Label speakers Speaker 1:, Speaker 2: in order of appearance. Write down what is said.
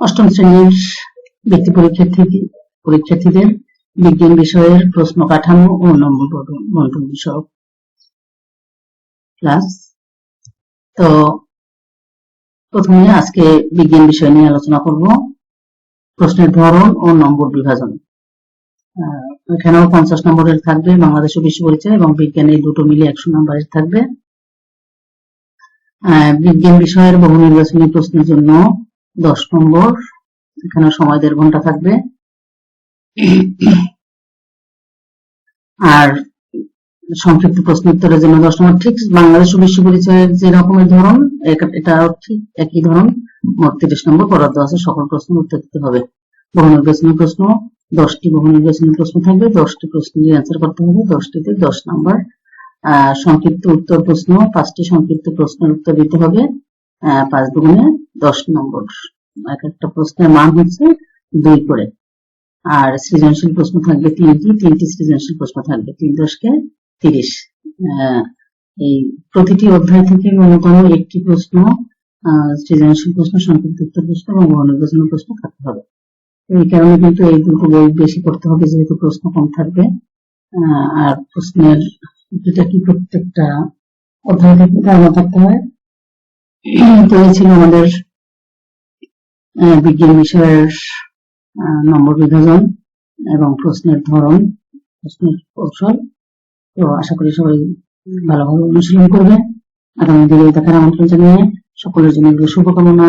Speaker 1: অষ্টম শ্রেণির বৃত্তি পরীক্ষার্থী, পরীক্ষার্থীদের বিজ্ঞান বিষয়ের প্রশ্ন কাঠামো ও নম্বর বন্টন- বিষয়ক ক্লাস। তো প্রথমে আজকে বিজ্ঞান বিষয় নিয়ে আলোচনা করব। প্রশ্নের ধরন ও নম্বর বিভাজন। এখানেও পঞ্চাশ নম্বরের থাকবে বাংলাদেশ ও বিশ্ব পরিচয় এবং বিজ্ঞান দুটো মিলে একশো নম্বরের থাকবে। বিজ্ঞান বিষয়ের বহু নির্বাচনী প্রশ্নের জন্য দশ নম্বর, এখানে সময় দেড় ঘণ্টা থাকবে। আর সংক্ষিপ্ত প্রশ্ন উত্তরের জন্য দশ নম্বর, ঠিক বাংলাদেশ বিশ্ব পরিচয়ের যে রকমের ধরন এটাও ঠিক একই ধরন, মোট তিরিশ নম্বর বরাদ্দ আছে, সকল প্রশ্ন উত্তর দিতে হবে। বহু নির্বাচনী প্রশ্ন, দশটি বহু নির্বাচনী প্রশ্ন থাকবে, দশটি প্রশ্ন দিয়ে অ্যান্সার করতে হবে, দশটিতে দশ নম্বর। সংক্ষিপ্ত উত্তর প্রশ্ন, পাঁচটি সংক্ষিপ্ত প্রশ্নের উত্তর দিতে হবে। পাঁচ দুগুণে দশ নম্বর। এক একটা প্রশ্নের মান হচ্ছে দুই করে। আর সৃজনশীল প্রশ্ন থাকবে তিনটি তিনটি সৃজনশীল প্রশ্ন থাকবে তিন দশকে তিরিশ। এই প্রতিটি অধ্যায় থেকে ন্যূনতম একটি প্রশ্ন সৃজনশীল প্রশ্ন উত্তর প্রশ্ন এবং বহু নির্বাচনী প্রশ্ন থাকতে হবে। এই কারণে কিন্তু এই দুটো বই বেশি করতে হবে, যেহেতু প্রশ্ন কম থাকবে। আর প্রশ্নের যেটা কি প্রত্যেকটা অধ্যায় থেকে ধারণা থাকতে হয়। তো এই ছিল আমাদের বিজ্ঞান বিষয়ের নম্বর বিভাজন এবং প্রশ্নের ধরন, প্রশ্নের কৌশল। তো আশা করি সবাই ভালোভাবে অনুশীলন করবে। আগামী দিনে দেখার আমন্ত্রণ জানিয়ে সকলের জন্য শুভকামনা।